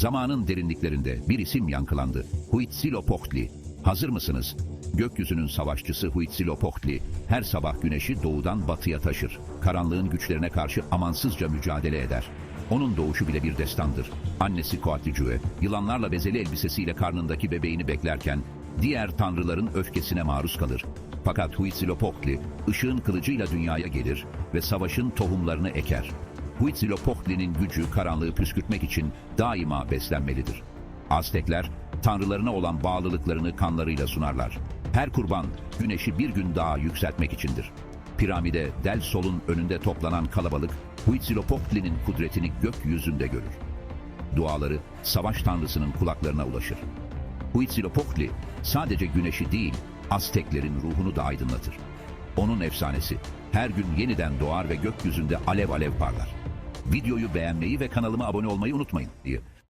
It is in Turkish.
Zamanın derinliklerinde bir isim yankılandı. Huitzilopochtli. Hazır mısınız? Gökyüzünün savaşçısı Huitzilopochtli her sabah güneşi doğudan batıya taşır. Karanlığın güçlerine karşı amansızca mücadele eder. Onun doğuşu bile bir destandır. Annesi Coatlicue, yılanlarla bezeli elbisesiyle karnındaki bebeğini beklerken diğer tanrıların öfkesine maruz kalır. Fakat Huitzilopochtli ışığın kılıcıyla dünyaya gelir ve savaşın tohumlarını eker. Huitzilopochtli'nin gücü karanlığı püskürtmek için daima beslenmelidir. Aztekler tanrılarına olan bağlılıklarını kanlarıyla sunarlar. Her kurban güneşi bir gün daha yükseltmek içindir. Piramide Del Sol'un önünde toplanan kalabalık Huitzilopochtli'nin kudretini gökyüzünde görür. Duaları savaş tanrısının kulaklarına ulaşır. Huitzilopochtli sadece güneşi değil, Azteklerin ruhunu da aydınlatır. Onun efsanesi her gün yeniden doğar ve gökyüzünde alev alev parlar. Videoyu beğenmeyi ve kanalıma abone olmayı unutmayın diye.